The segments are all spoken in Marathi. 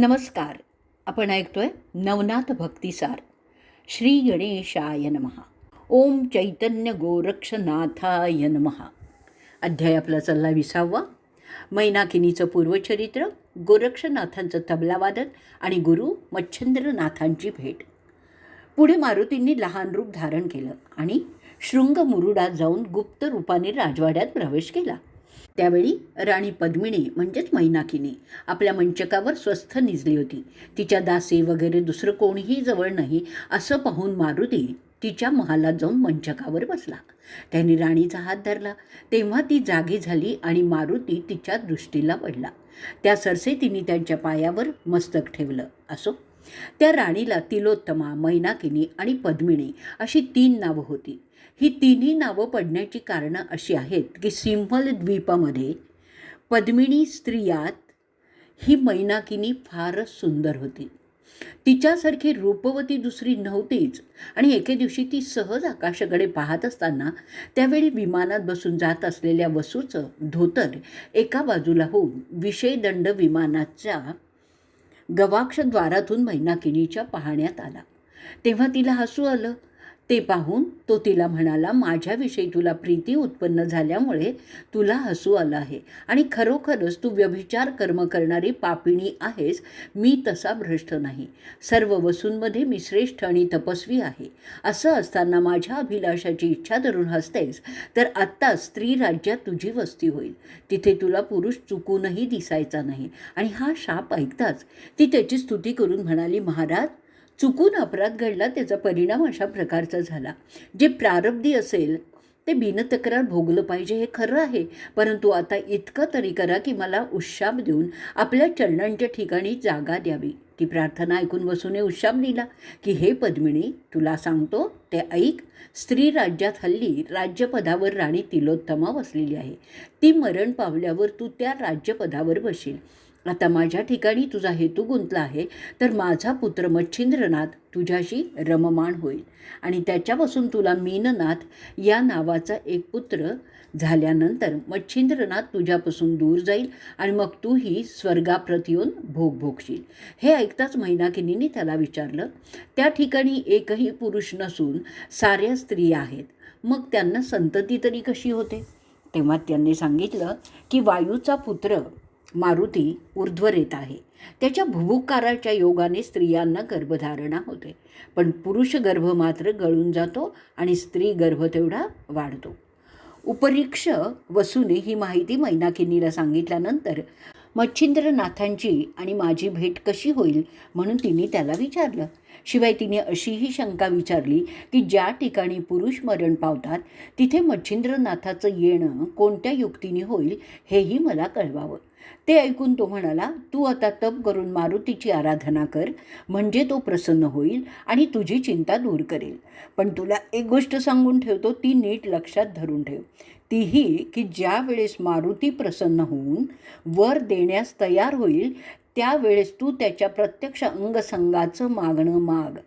नमस्कार. आपण ऐकतोय नवनाथ भक्तिसार. श्री गणेशाय नमहा ओम चैतन्य गोरक्षनाथाय नमहा अध्याय आपला चालला विसावा. मैनाकिनीचं पूर्वचरित्र गोरक्षनाथांचं तबलावादन आणि गुरु मच्छिंद्रनाथांची भेट. पुढे मारुतींनी लहान रूप धारण केलं आणि शृंग मुरुडात जाऊन गुप्त रूपाने राजवाड्यात प्रवेश केला. त्यावेळी राणी पद्मिणी म्हणजेच मैनाकिनी आपल्या मंचकावर स्वस्थ निजली होती. तिच्या दासी वगैरे दुसरं कोणीही जवळ नाही असं पाहून मारुती तिच्या महालात जाऊन मंचकावर बसला. त्यांनी राणीचा हात धरला. तेव्हा ती जागी झाली आणि मारुती तिच्या दृष्टीला पडला त्या सरसे तिने त्यांच्या पायावर मस्तक ठेवलं. असो. त्या राणीला तिलोत्तमा मैनाकिनी आणि पद्मिणी अशी तीन नावं होती. ही तिन्ही नावं पडण्याची कारणं अशी आहेत की सिंहल द्वीपामध्ये पद्मिनी स्त्रियात ही मैनाकिनी फारच सुंदर होती. तिच्यासारखी रूपवती दुसरी नव्हतीच आणि एके दिवशी ती सहज आकाशाकडे पाहत असताना त्यावेळी विमानात बसून जात असलेल्या वसूचं धोतर एका बाजूला होऊन विषयदंड विमानाच्या गवाक्षद्वारातून मैनाकिनीच्या पाहण्यात आला. तेव्हा तिला हसू आलं. ते पाहून तो तिला म्हणाला माझ्याविषयी तुला प्रीती उत्पन्न झाल्यामुळे तुला हसू आलं आहे आणि खरोखरच तू व्यभिचार कर्म करणारी पापिणी आहेस. मी तसा भ्रष्ट नाही. सर्व वसूंमध्ये मी श्रेष्ठ आणि तपस्वी आहे. असं असताना माझ्या अभिलाषाची इच्छा धरून हसतेस तर आत्ता स्त्री राज्यात तुझी वस्ती होईल. तिथे तुला पुरुष चुकूनही दिसायचा नाही आणि हा शाप ऐकताच ती त्याची स्तुती करून म्हणाली महाराज चुकून अपराध घडला त्याचा परिणाम अशा प्रकारचा झाला. जे प्रारब्धी असेल ते बिनतक्रार भोगलं पाहिजे हे खरं आहे. परंतु आता इतकं तरी करा की मला उशाप देऊन आपल्या चरणांच्या ठिकाणी जागा द्यावी. ती प्रार्थना ऐकून वसूने उशाप दिला की हे पद्मिणी तुला सांगतो ते ऐक. स्त्री राज्यात हल्ली राज्यपदावर राणी तिलोत्तमा बसलेली आहे. ती मरण पावल्यावर तू त्या राज्यपदावर बशील आता माझ्या ठिकाणी तुझा हेतू गुंतला आहे तर माझा पुत्र मच्छिंद्रनाथ तुझ्याशी रममाण होईल. आणि त्याच्यापासून तुला मीननाथ या नावाचा एक पुत्र झाल्यानंतर मच्छिंद्रनाथ तुझ्यापासून दूर जाईल आणि मग तूही स्वर्गाप्रत येऊन भोग भोगशील. हे ऐकताच मैनाकिनीने त्याला विचारलं त्या ठिकाणी एकही पुरुष नसून साऱ्या स्त्रिया आहेत. मग त्यांना संतती तरी कशी होते? तेव्हा त्यांनी सांगितलं की वायूचा पुत्र मारुती ऊर्ध्वरेत आहे. त्याच्या भुभुकाराच्या योगाने स्त्रियांना गर्भधारणा होते. पण पुरुष गर्भ मात्र गळून जातो आणि स्त्री गर्भ तेवढा वाढतो. उपरीक्ष वसूने ही माहिती मैनाकिनीला सांगितल्यानंतर मच्छिंद्रनाथांची आणि माझी भेट कशी होईल म्हणून तिने त्याला विचारलं. शिवाय तिने अशीही शंका विचारली की ज्या ठिकाणी पुरुष मरण पावतात तिथे मच्छिंद्रनाथाचं येणं कोणत्या युक्तीने होईल हेही मला कळवावं. ते ऐकून तो म्हणाला तू आता तप करून मारुतीची आराधना कर म्हणजे तो प्रसन्न होईल आणि तुझी चिंता दूर करेल. पण तुला एक गोष्ट सांगून ठेवतो ती नीट लक्षात धरून ठेव. तीही की ज्या वेळेस मारुती प्रसन्न होऊन वर देण्यास तयार होईल त्यावेळेस तू त्याच्या प्रत्यक्ष अंगसंगाचं मागणं माग.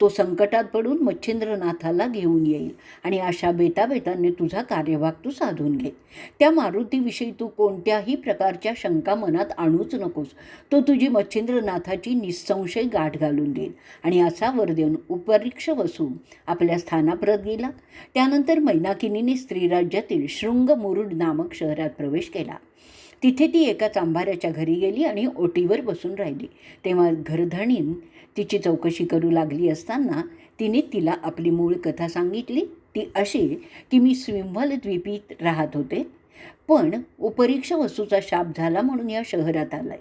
तो संकटात पडून मच्छिंद्रनाथाला घेऊन येईल आणि अशा बेताबेताने तुझा कार्यभाग तू साधून घे. त्या मारुतीविषयी तू कोणत्याही प्रकारच्या शंका मनात आणूच नकोस. तो तुझी मच्छिंद्रनाथाची निसंशय गाठ घालून देईल आणि असा वर देऊन उपरीक्ष बसून आपल्या स्थानाप्रत गेला. त्यानंतर मैनाकिनीने स्त्रीराज्यातील शृंग मुरुड नामक शहरात प्रवेश केला. तिथे ती एका चांभाऱ्याच्या घरी गेली आणि ओटीवर बसून राहिली. तेव्हा घरधणीन तिची चौकशी करू लागली असताना तिने तिला आपली मूळ कथा सांगितली. ती अशी की मी स्विम्हल द्वीपीत राहत होते पण उपरीक्ष वस्तूचा शाप झाला म्हणून या शहरात आलाय.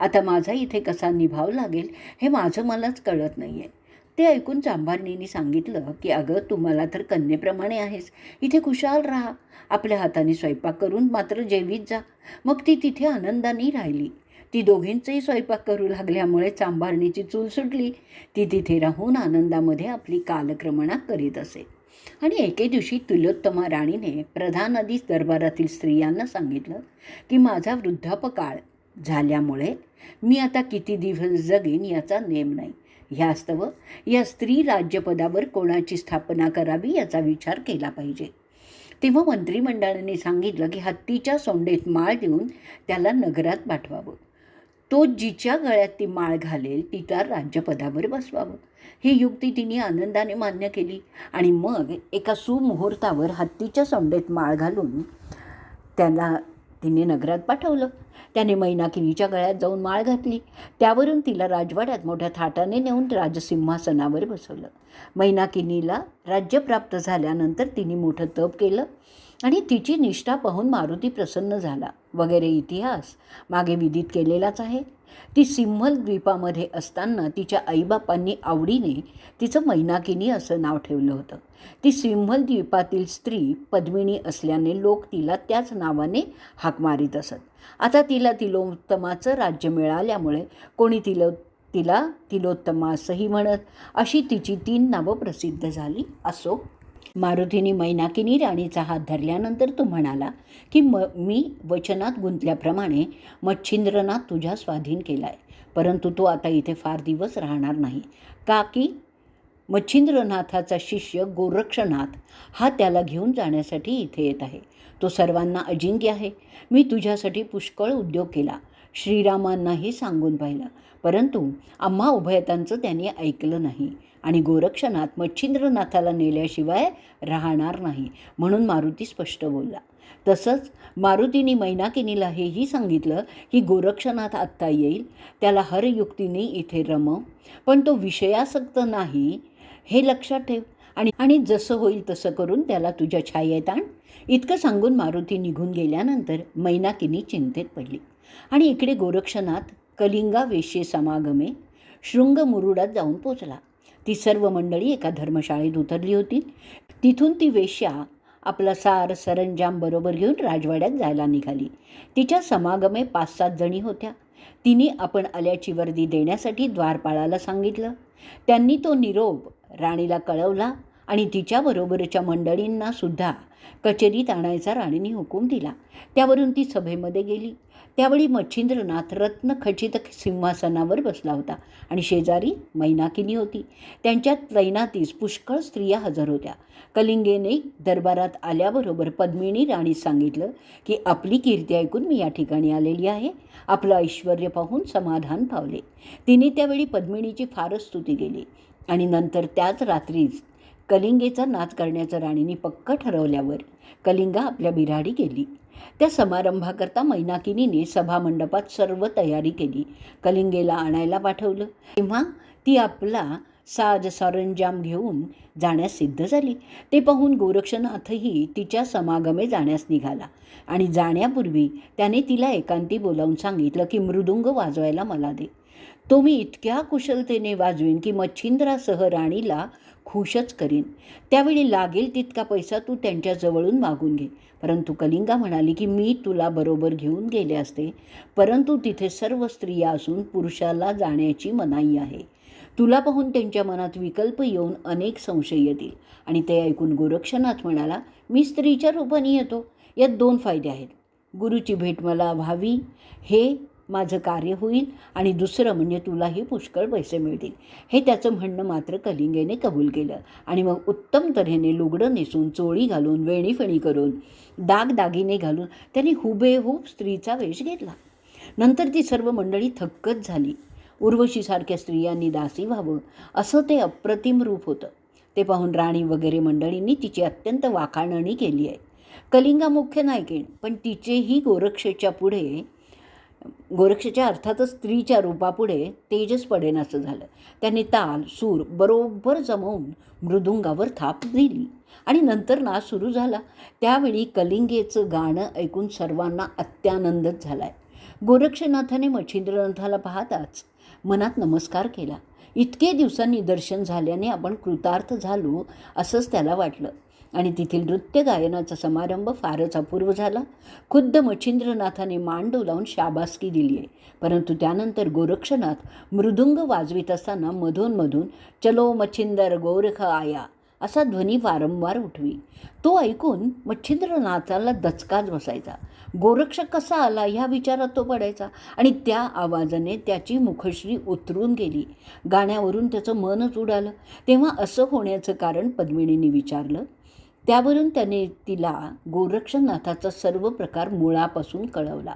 आता माझा इथे कसा निभाव लागेल हे माझं मलाच कळत नाही आहे ते ऐकून चांभारणीने सांगितलं की अगं तुम्हाला तर कन्येप्रमाणे आहेस. इथे खुशाल राहा. आपल्या हाताने स्वयंपाक करून मात्र जेवीत जा. मग ती तिथे आनंदाने राहिली. ती दोघींचंही स्वयंपाक करू लागल्यामुळे चांभारणीची चूल सुटली. ती तिथे राहून आनंदामध्ये आपली कालक्रमणा करीत असे. आणि एके दिवशी तुलोत्तमा राणीने प्रधान आधीच दरबारातील स्त्रियांना सांगितलं की माझा वृद्धापकाळ झाल्यामुळे मी आता किती दिवस जगेन याचा नेम नाही. ह्यास्तव या स्त्री राज्यपदावर कोणाची स्थापना करावी याचा विचार केला पाहिजे. तेव्हा मंत्रिमंडळाने सांगितलं की हत्तीच्या सोंडेत माळ देऊन त्याला नगरात पाठवावं. तो जिच्या गळ्यात ती माळ घालेल तिला राज्यपदावर बसवावं. ही युक्ती तिने आनंदाने मान्य केली आणि मग एका सुमुहूर्तावर हत्तीच्या सोंडेत माळ घालून त्याला तिने नगरात पाठवलं. त्याने मैनाकिनीच्या गळ्यात जाऊन माळ घातली. त्यावरून तिला राजवाड्यात मोठ्या थाटाने नेऊन राजसिंहासनावर बसवलं. मैनाकिनीला राज्य प्राप्त झाल्यानंतर तिने मोठं तप केलं. आणि तिची निष्ठा पाहून मारुती प्रसन्न झाला. वगैरे इतिहास मागे विदित केलेलाच आहे. ती सिंहल द्वीपामध्ये असताना तिच्या आईबापांनी आवडीने तिचं मैनाकिनी असं नाव ठेवलं होतं. ती सिंहल द्वीपातील स्त्री पद्मिनी असल्याने लोक तिला त्याच नावाने हाक मारीत असत. आता तिला तिलोत्तमाचं राज्य मिळाल्यामुळे कोणी तिलो तिला तिलोत्तमा असंही म्हणत अशी तिची तीन नावं प्रसिद्ध झाली असो मारुतीने मैनाकिनी राणीचा हात धरल्यानंतर तो म्हणाला की म मी वचनात गुंतल्याप्रमाणे मच्छिंद्रनाथ तुझ्या स्वाधीन केला आहे परंतु तो आता इथे फार दिवस राहणार नाही. का की? मच्छिंद्रनाथाचा शिष्य गोरक्षनाथ हा त्याला घेऊन जाण्यासाठी इथे येत आहे. तो सर्वांना अजिंक्य आहे. मी तुझ्यासाठी पुष्कळ उद्योग केला. श्रीरामांनाही सांगून पाहिलं. परंतु आम्हा उभयतांचं त्यांनी ऐकलं नाही. आणि गोरक्षनाथ मच्छिंद्रनाथाला नेल्याशिवाय राहणार नाही म्हणून मारुती स्पष्ट बोलला. तसंच मारुतीने मैनाकिनीला हेही सांगितलं की गोरक्षनाथ आत्ता येईल त्याला हरयुक्तीने इथे रमव पण तो विषयासक्त नाही हे लक्षात ठेव. आणि आणि जसं होईल तसं करून त्याला तुझ्या छायेत आण. इतकं सांगून मारुती निघून गेल्यानंतर मैनाकिनी चिंतेत पडली. आणि इकडे गोरक्षनाथ कलिंगा वेश्ये समागमे शृंग मुरुडात जाऊन पोचला. ती सर्व मंडळी एका धर्मशाळेत उतरली होती. तिथून ती वेश्या आपला सार सरंजाम बरोबर घेऊन राजवाड्यात जायला निघाली. तिच्या समागमे पाच सात जणी होत्या. तिने आपण आल्याची वर्दी देण्यासाठी द्वारपाळाला सांगितलं. त्यांनी तो निरोप राणीला कळवला आणि तिच्याबरोबरच्या मंडळींना सुद्धा कचेरीत आणायचा राणीने हुकूम दिला. त्यावरून ती सभेमध्ये गेली. त्यावेळी मच्छिंद्रनाथ रत्नखचित सिंहासनावर बसला होता आणि शेजारी मैनाकिनी होती. त्यांच्यात तैनातीस पुष्कळ स्त्रिया हजर होत्या. कलिंगेने दरबारात आल्याबरोबर पद्मिनी राणी सांगितलं की आपली कीर्ती ऐकून मी या ठिकाणी आलेली आहे. आपलं ऐश्वर पाहून समाधान पावले. तिने त्यावेळी पद्मिनीची फारच स्तुती केली आणि नंतर त्याच रात्रीच कलिंगेचा नाच करण्याचं राणीने पक्क ठरवल्यावर कलिंगा आपल्या बिराडी गेली. त्या समारंभाकरता मैनाकिनीने सभामंडपात सर्व तयारी केली. कलिंगेला आणायला पाठवलं. तेव्हा ती आपला साज सरंजाम घेऊन जाण्यास सिद्ध झाली. ते पाहून गोरक्षनाथही तिच्या समागमे जाण्यास निघाला आणि जाण्यापूर्वी त्याने तिला एकांती बोलावून सांगितलं की मृदुंग वाजवायला मला दे. तो मी इतक्या कुशलतेने वाजवीन की मच्छिंद्रासह राणीला खुशच करीन. त्यावेळी लागेल तितका पैसा तू त्यांच्याजवळून मागून घे. परंतु कलिंगा म्हणाली की मी तुला बरोबर घेऊन गेले असते. परंतु तिथे सर्व स्त्रिया असून पुरुषाला जाण्याची मनाई आहे. तुला पाहून त्यांच्या मनात विकल्प येऊन अनेक संशय येतील आणि ते ऐकून गोरक्षनाथ म्हणाला मी स्त्रीच्या रूपाने येतो. यात दोन फायदे आहेत. गुरुची भेट मला व्हावी. हे माझं कार्य होईल आणि दुसरं म्हणजे तुलाही पुष्कळ पैसे मिळतील. हे त्याचं म्हणणं मात्र कलिंगेने कबूल केलं. आणि मग उत्तम तऱ्हेने लुगडं नेसून चोळी घालून वेणीफेणी करून दागदागिने घालून त्यांनी हुबेहूब स्त्रीचा वेश घेतला. नंतर ती सर्व मंडळी थक्कच झाली. उर्वशीसारख्या स्त्रियांनी दासी व्हावं असं ते अप्रतिम रूप होतं. ते पाहून राणी वगैरे मंडळींनी तिची अत्यंत वाखाणणी केली आहे. कलिंगा मुख्य नायकीण पण तिचेही गोरक्षेच्या पुढे गोरक्षेच्या अर्थातच स्त्रीच्या रूपापुढे तेजस पडेन असं झालं. त्यांनी ताल सूर बरोबर जमवून मृदुंगावर थाप दिली आणि नंतर नाच सुरू झाला. त्यावेळी कलिंगेचं गाणं ऐकून सर्वांना अत्यानंदच झाला आहे गोरक्षनाथाने मच्छिंद्रनाथाला पाहताच मनात नमस्कार केला. इतके दिवसांनी दर्शन झाल्याने आपण कृतार्थ झालो असंच त्याला वाटलं. आणि तेथील नृत्य गायनाचा समारंभ फारच अपूर्व झाला. खुद्द मच्छिंद्रनाथाने मांडू लावून शाबासकी दिली आहे परंतु त्यानंतर गोरक्षनाथ मृदुंग वाजवित असताना मधूनमधून चलो मच्छिंदर गोरख आया असा ध्वनी वारंवार उठवी. तो ऐकून मच्छिंद्रनाथाला दचकाच बसायचा. गोरक्ष कसा आला? ह्या विचारात तो पडायचा आणि त्या आवाजाने त्याची मुखश्री उतरून गेली. गाण्यावरून त्याचं मनच उडालं. तेव्हा असं होण्याचं कारण पद्मिनीने विचारलं त्यावरून त्याने तिला गोरक्षनाथाचा सर्व प्रकार मुळापासून कळवला.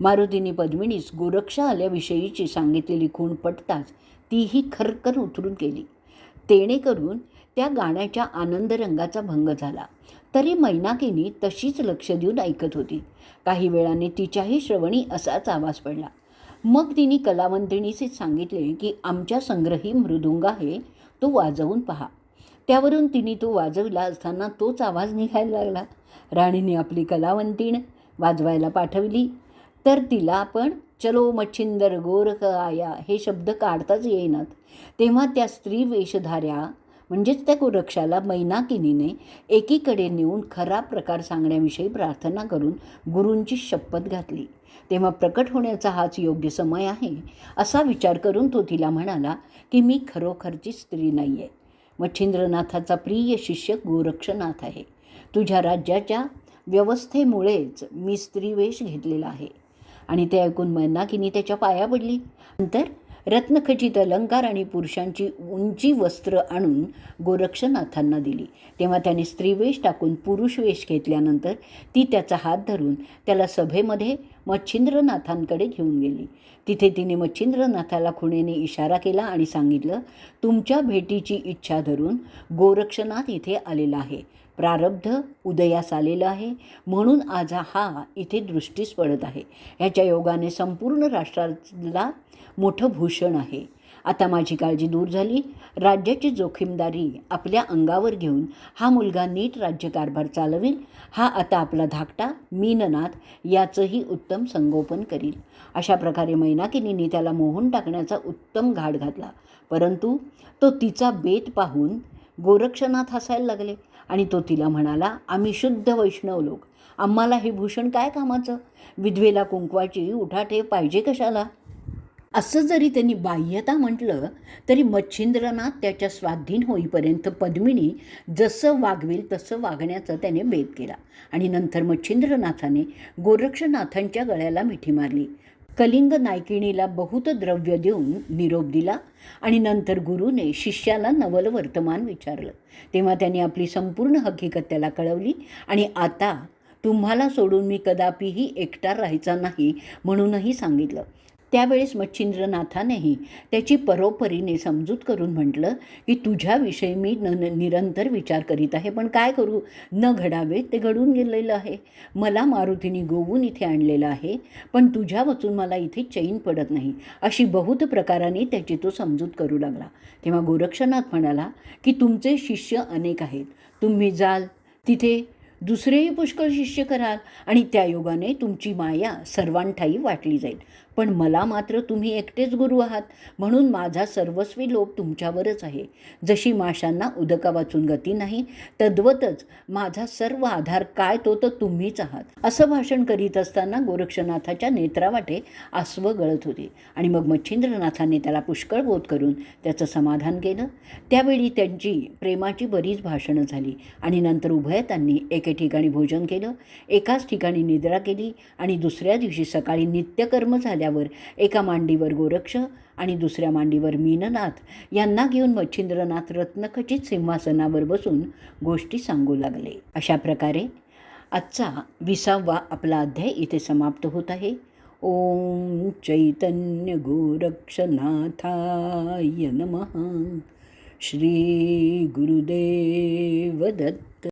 मारुतीने पद्मिनीस गोरक्षा आल्याविषयीची सांगितलेली खूण पटताच तीही खरखर उतरून गेली. तेणे करून त्या गाण्याच्या आनंदरंगाचा भंग झाला. तरी मैनाकीनी तशीच लक्ष देऊन ऐकत होती. काही वेळाने तिच्याही श्रवणी असाच आवाज पडला. मग तिने कलावंतिणीचे सांगितले की आमच्या संग्रही मृदुंग आहे तो वाजवून पहा. त्यावरून तिने तो वाजवला असताना तोच आवाज निघायला लागला. राणीने आपली कलावंतीण वाजवायला पाठवली. तर तिला पण चलो मच्छिंदर गोरख आया हे शब्द काढताच येईनात. तेव्हा त्या स्त्री वेशधाऱ्या म्हणजेच त्या गोरक्षाला मैनाकिनीने एकीकडे नेऊन खरा प्रकार सांगण्याविषयी प्रार्थना करून गुरूंची शपथ घातली. तेव्हा प्रकट होण्याचा हाच योग्य समय आहे असा विचार करून तो तिला म्हणाला की मी खरोखरची स्त्री नाही आहे मच्छिंद्रनाथाचा प्रिय शिष्य गोरक्षनाथ आहे. तुझ्या राज्याच्या व्यवस्थेमुळेच मी स्त्रीवेश घेतलेला आहे. आणि ते ऐकून मैनाकिनी त्याच्या पाया पडली. नंतर रत्नखचित अलंकार आणि पुरुषांची उंची वस्त्र आणून गोरक्षनाथांना दिली. तेव्हा त्याने स्त्रीवेश टाकून पुरुषवेश घेतल्यानंतर ती त्याचा हात धरून त्याला सभेमध्ये मच्छिंद्रनाथांकडे घेऊन गेली. तिथे तिने मच्छिंद्रनाथाला खुणेने इशारा केला आणि सांगितलं तुमच्या भेटीची इच्छा धरून गोरक्षनाथ इथे आलेला आहे. प्रारब्ध उदयास आलेलं आहे. म्हणून आज हा इथे दृष्टीस पडत आहे. ह्याच्या योगाने संपूर्ण राष्ट्राला मोठं भूषण आहे. आता माझी काळजी दूर झाली. राज्याची जोखीमदारी आपल्या अंगावर घेऊन हा मुलगा नीट राज्यकारभार चालवेल. हा आता आपला धाकटा मीननाथ याचंही उत्तम संगोपन करील. अशा प्रकारे मैनाकिनीने त्याला मोहून टाकण्याचा उत्तम घाट घातला. परंतु तो तिचा बेत पाहून गोरक्षनाथ हसायला लागले. आणि तो तिला म्हणाला आम्ही शुद्ध वैष्णव लोक. आम्हाला हे भूषण काय कामाचं? विधवेला कुंकवाची उठाठे पाहिजे कशाला? असं जरी त्यांनी बाह्यता म्हटलं तरी मच्छिंद्रनाथ त्याच्या स्वाधीन होईपर्यंत पद्मिनी जसं वागवेल तसं वागण्याचा त्याने बेत केला. आणि नंतर मच्छिंद्रनाथाने गोरक्षनाथांच्या गळ्याला मिठी मारली. कलिंग नायकिणीला बहुत द्रव्य देऊन निरोप दिला आणि नंतर गुरुने शिष्याला नवल वर्तमान विचारलं. तेव्हा त्यांनी आपली संपूर्ण हकीकत त्याला कळवली आणि आता तुम्हाला सोडून मी कदापिही एकटा राहायचा नाही म्हणूनही सांगितलं. त्यावेळेस मच्छिंद्रनाथानेही त्याची परोपरीने समजूत करून म्हटलं की तुझ्याविषयी मी न निरंतर विचार करीत आहे पण काय करू? न घडावे ते घडून गेलेलं आहे. मला मारुतीने गोवून इथे आणलेलं आहे पण तुझ्या वाचून मला इथे चैन पडत नाही अशी बहुत प्रकाराने त्याची तो समजूत करू लागला. तेव्हा गोरक्षनाथ म्हणाला की तुमचे शिष्य अनेक आहेत. तुम्ही जाल तिथे दुसरेही पुष्कळ शिष्य कराल आणि त्या योगाने तुमची माया सर्वांठाई वाटली जाईल. पण मला मात्र तुम्ही एकटेच गुरु आहात. म्हणून माझा सर्वस्वी लोभ तुमच्यावरच आहे. जशी माशांना उदका वाचून गती नाही तद्वतच माझा सर्व आधार काय तो तर तुम्हीच आहात. असं भाषण करीत असताना गोरक्षनाथाच्या नेत्रावाटे आस्व गळत होते. आणि मग मच्छिंद्रनाथाने त्याला पुष्कळ बोध करून त्याचं समाधान केलं. त्यावेळी त्यांची प्रेमाची बरीच भाषणं झाली. आणि नंतर उभयतांनी एके ठिकाणी भोजन केलं. एकाच ठिकाणी निद्रा केली. आणि दुसऱ्या दिवशी सकाळी नित्यकर्म झाल्यावर एका मांडीवर गोरक्ष आणि दुसऱ्या मांडीवर मीननाथ यांना घेऊन मच्छिंद्रनाथ रत्नखचित सिंहासनावर बसून गोष्टी सांगू लागले. अशा प्रकारे आजचा विसावा आपला अध्याय इथे समाप्त होत आहे. ओम चैतन्य गोरक्षनाथाय नमः. श्री गुरुदेव दत्त